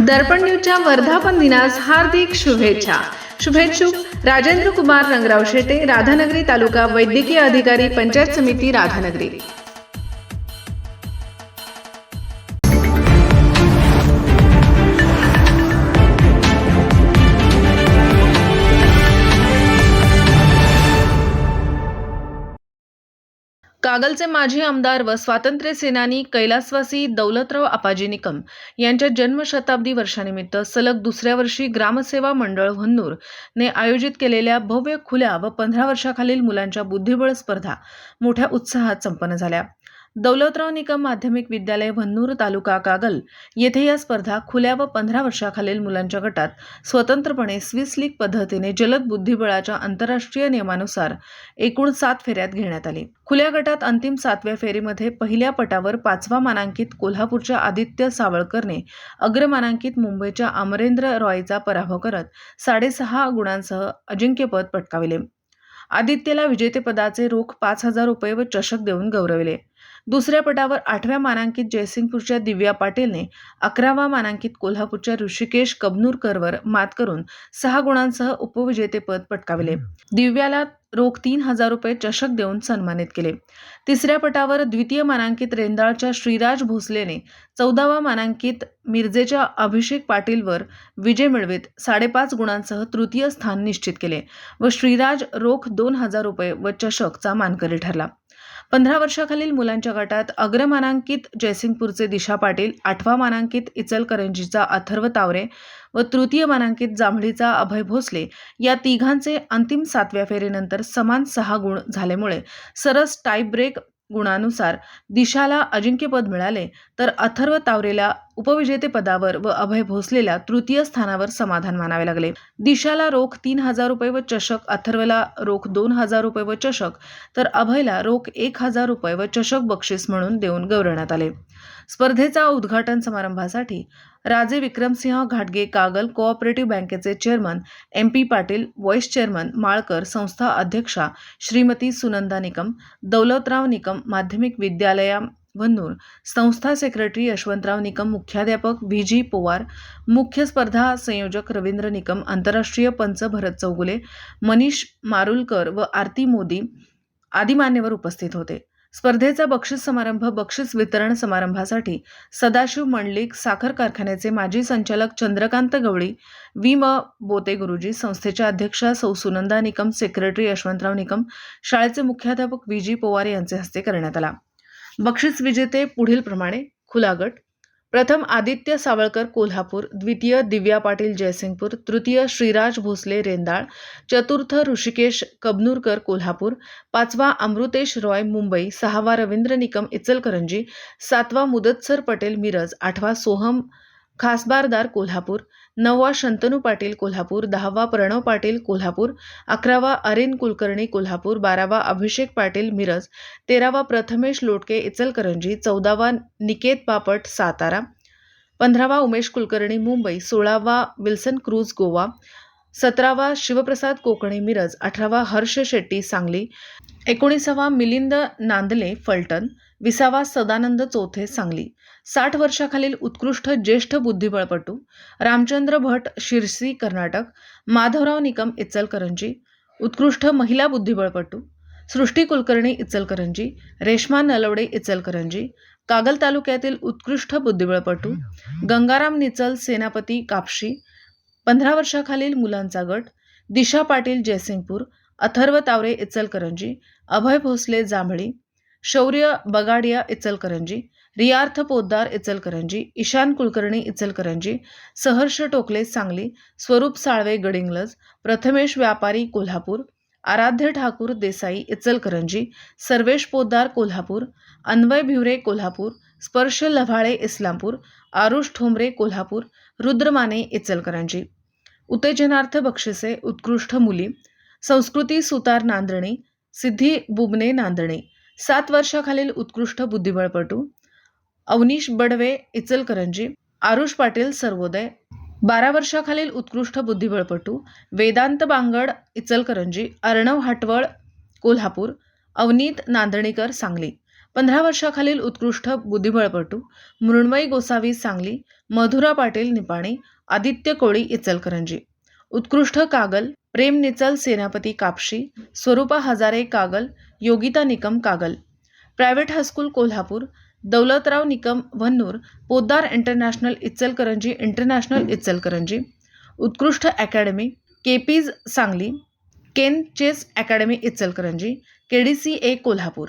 दर्पण न्यूजच्या वर्धापन दिनास हार्दिक शुभेच्छा. शुभेच्छुक राजेंद्र कुमार रंगराव शेटे राधानगरी तालुका वैद्यकीय अधिकारी पंचायत समिती राधानगरी. कागलचे माजी आमदार व स्वातंत्र्य सेनानी कैलासवासी दौलतराव आपाजी निकम यांच्या जन्मशताब्दी वर्षानिमित्त सलग दुसऱ्या वर्षी ग्रामसेवा मंडळ हन्नूर ने आयोजित केलेल्या भव्य खुल्या व पंधरा वर्षाखालील मुलांच्या बुद्धिबळ स्पर्धा मोठ्या उत्साहात संपन्न झाल्या. दौलतराव निकम माध्यमिक विद्यालय भन्नूर तालुका कागल येथे या स्पर्धा खुल्या व पंधरा वर्षाखालील मुलांच्या गटात स्वतंत्रपणे स्विस लीग पद्धतीने जलद बुद्धिबळाच्या आंतरराष्ट्रीय नियमानुसार एकूण सात फेऱ्यात घेण्यात आली. खुल्या गटात अंतिम सातव्या फेरीमध्ये पहिल्या पटावर पाचवा मानांकित कोल्हापूरच्या आदित्य सावळकरने अग्रमानांकित मुंबईच्या अमरेंद्र रॉयचा पराभव करत साडेसहा गुणांसह अजिंक्यपद पटकाविले. आदित्यला विजेतेपदाचे रोख पाच हजार रुपये व चषक देऊन गौरविले. दुसऱ्या पटावर आठव्या मानांकित जयसिंगपूरच्या दिव्या पाटीलने अकरावा मानांकित कोल्हापूरच्या ऋषिकेश कबनूरकरवर मात करून सहा गुणांसह उपविजेतेपद पटकाविले. दिव्याला रोख तीन हजार रुपये चषक देऊन सन्मानित केले. तिसऱ्या पटावर द्वितीय मानांकित रेंदाळच्या श्रीराज भोसलेने चौदावा मानांकित मिरजेच्या अभिषेक पाटीलवर विजय मिळवित साडेपाच गुणांसह तृतीय स्थान निश्चित केले व श्रीराज रोख दोन हजार रुपये व चषकचा मानकरी ठरला. पंधरा वर्षाखालील मुलांच्या गटात अग्रमानांकित जयसिंगपूरचे दिशा पाटील आठवा मानांकित इचलकरंजीचा अथर्व तावरे व तृतीय मानांकित जांभळीचा अभय भोसले या तिघांचे अंतिम सातव्या फेरीनंतर समान सहा गुण झाल्यामुळे सरस टाईब्रेक गुणानुसार दिशाला अजिंक्यपद मिळाले. तर अथर्व तावरेला उपविजेतेपदावर व अभय भोसलेला तृतीय स्थानावर समाधान मानावे लागले. दिशाला रोख तीन हजार रुपये व चषक अथर्वला रोख दोन हजार रुपये व चषक तर अभयला रोख एक हजार रुपये व चषक बक्षीस म्हणून देऊन गौरवण्यात आले. स्पर्धेचा उद्घाटन समारंभासाठी राजे विक्रमसिंह घाटगे कागल कोऑपरेटिव्ह बँकेचे chairman M P Patil vice chairman Malkar संस्था अध्यक्षा श्रीमती सुनंदा निकम दौलतराव निकम माध्यमिक विद्यालया वन्नूर संस्था सेक्रेटरी यशवंतराव निकम मुख्याध्यापक व्ही जी पोवार मुख्य स्पर्धा संयोजक रवींद्र निकम आंतरराष्ट्रीय पंच भरत चौगुले मनीष मारुलकर व आरती मोदी आदी मान्यवर उपस्थित होते. स्पर्धेचा बक्षीस समारंभ बक्षीस वितरण समारंभासाठी सदाशिव मंडलिक साखर कारखान्याचे माजी संचालक चंद्रकांत गवळी वि म बोते गुरुजी संस्थेच्या अध्यक्षा सौ सुनंदा निकम सेक्रेटरी यशवंतराव निकम शाळेचे मुख्याध्यापक व्ही जी पोवार यांचे हस्ते करण्यात आला. बक्षीस विजेते पुढील प्रमाणे खुला गट प्रथम आदित्य सावळकर कोल्हापूर द्वितीय दिव्या पाटील जयसिंगपूर तृतीय श्रीराज भोसले रेंदाळ चतुर्थ ऋषिकेश कबनूरकर कोल्हापूर पाचवा अमृतेश रॉय मुंबई सहावा रवींद्र निकम इचलकरंजी सातवा मुदतसर पटेल मिरज आठवा सोहम खासबारदार कोल्हापूर नववा शंतनू पाटील कोल्हापूर दहावा प्रणव पाटील कोल्हापूर अकरावा अरिन कुलकर्णी कोल्हापूर बारावा अभिषेक पाटील मिरज तेरावा प्रथमेश लोटके इचलकरंजी चौदावा निकेत पापट सातारा पंधरावा उमेश कुलकर्णी मुंबई सोळावा विल्सन क्रूज गोवा सतरावा शिवप्रसाद कोकणे मिरज अठरावा हर्ष शेट्टी सांगली एकोणीसावा मिलिंद नांदले फलटण विसावा सदानंद चौथे सांगली. साठ वर्षाखालील उत्कृष्ट ज्येष्ठ बुद्धिबळपटू रामचंद्र भट शिरसी कर्नाटक माधवराव निकम इचलकरंजी उत्कृष्ट महिला बुद्धिबळपटू सृष्टी कुलकर्णी इचलकरंजी रेश्मा नलवडे इचलकरंजी कागल तालुक्यातील उत्कृष्ट बुद्धिबळपटू गंगाराम निचल सेनापती कापशी पंधरा वर्षाखालील मुलांचा गट दिशा पाटील जयसिंगपूर अथर्व तावरे इचलकरंजी अभय भोसले जांभळी शौर्य बगाडिया इचलकरंजी रियार्थ पोद्दार इचलकरंजी ईशान कुलकर्णी इचलकरंजी सहर्ष टोकले सांगली स्वरूप साळवे गडिंगलज प्रथमेश व्यापारी कोल्हापूर आराध्य ठाकूर देसाई इचलकरंजी सर्वेश पोद्दार कोल्हापूर अन्वय भिवरे कोल्हापूर स्पर्श लव्हाळे इस्लामपूर आरुष ठोंबरे कोल्हापूर रुद्रमाने इचलकरंजी. उत्तेजनार्थ बक्षिसे उत्कृष्ट मुली. संस्कृती सुतार नांदणे. सिद्धी बुबने नांदणे. सात वर्षाखालील उत्कृष्ट बुद्धिबळपटू. अवनीश बडवे इचलकरंजी. आरुष पाटील सर्वोदय. बारा वर्षाखालील उत्कृष्ट बुद्धिबळपटू. वेदांत बांगड इचलकरंजी. अर्णव हाटवळ कोल्हापूर. अवनीत नांदणीकर सांगली. पंधरा वर्षाखालील उत्कृष्ट बुद्धिबळपटू मृण्मयी गोसावी सांगली मधुरा पाटील निपाणी आदित्य कोळी इचलकरंजी. उत्कृष्ट Kagal Prem निचल Senapati Kapshi Swarupa Hajare Kagal Yogita Nikam Kagal. Private high school Kolhapur Daulatrao Nikam Vannur Poddar international Ichalkaranji international Ichalkaranji. उत्कृष्ट academy केपीज Sangli Ken chess academy Ichalkaranji C A Kolhapur.